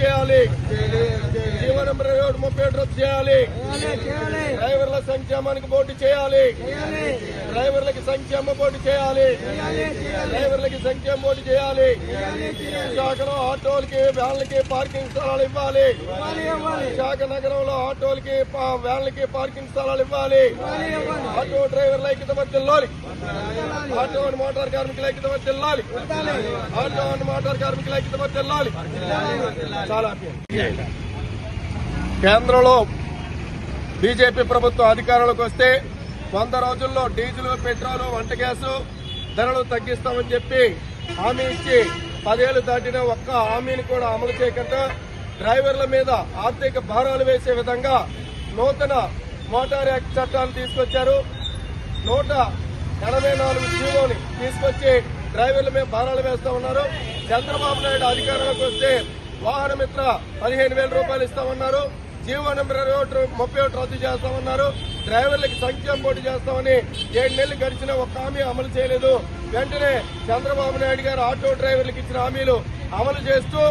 చేయాలి. జీవనం ఇరవై ఒకటి ముప్పై ఒకటి రద్దు చేయాలి. డ్రైవర్ల సంక్షేమానికి పోటీ చేయాలి. డ్రైవర్లకి సంక్షేమ పోటీ చేయాలి. డ్రైవర్లకి సంక్షేమ పోటీ చేయాలి. విశాఖలో ఆటోలకి వ్యాన్లకి పార్కింగ్ స్థలాలు ఇవ్వాలి. విశాఖ నగరంలో ఆటోలకి వ్యాన్లకి పార్కింగ్ స్థలాలు ఇవ్వాలి. ఆటో డ్రైవర్ల ఐక్యత వర్తిల్లాలి ఆటో అండ్ మోటార్ కార్మికుల ఐక్యత ఆటో అండ్ మోటార్ కార్మికుల ఐక్యత చాలా హ్యాపీ. కేంద్రంలో బీజేపీ ప్రభుత్వం అధికారంలోకి వస్తే వంద రోజుల్లో డీజిల్ పెట్రోల్ వంట గ్యాస్ ధరలు తగ్గిస్తామని చెప్పి హామీ ఇచ్చి పదేళ్ళు దాటిన ఒక్క హామీని కూడా అమలు చేయకుండా డ్రైవర్ల మీద ఆర్థిక భారాలు వేసే విధంగా నూతన మోటార్ యాక్ట్ చట్టాన్ని తీసుకొచ్చారు. నూట ఎనభై నాలుగు తీసుకొచ్చి డ్రైవర్ల మీద భారాలు వేస్తా ఉన్నారు. చంద్రబాబు నాయుడు అధికారంలోకి వస్తే వాహన మిత్ర పదిహేను వేల రూపాయలు ఇస్తామన్నారు జీవో నెంబర్ ఇరవై ఒకటి ముప్పై ఒకటి రద్దు చేస్తామన్నారు డ్రైవర్లకి సంక్షేమ పోటీ చేస్తామని ఏడు నెలలు గడిచిన ఒక హామీ అమలు చేయలేదు. వెంటనే చంద్రబాబు నాయుడు గారు ఆటో డ్రైవర్లకు ఇచ్చిన హామీలు అమలు చేస్తూ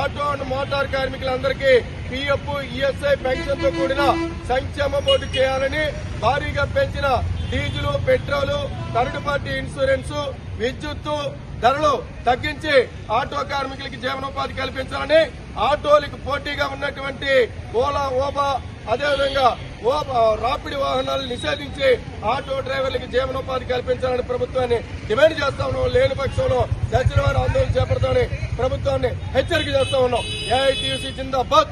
ఆటో అండ్ మోటార్ కార్మికులందరికీ పిఎఫ్ ఈఎస్ఐ పెన్షన్తో కూడిన సంక్షేమ బోర్డు చేయాలని భారీగా పెంచిన diesel petrol third party insurance విద్యుత్తు ధరలు తగ్గించి ఆటో కార్మికులకి జీవనోపాధి కల్పించాలని ఆటోలకు పోటీగా ఉన్నటువంటి ఓలా ఓబా అదేవిధంగా ఓబా రాపిడి వాహనాలు నిషేధించి ఆటో డ్రైవర్లకి జీవనోపాధి కల్పించాలని ప్రభుత్వాన్ని డిమాండ్ చేస్తా ఉన్నాం. లేని పక్షంలో దక్షిణ వారి ఆందోళన చేపడతామని ప్రభుత్వాన్ని హెచ్చరిక చేస్తా ఉన్నాం. ఏఐటీసీ జిందాబాద్.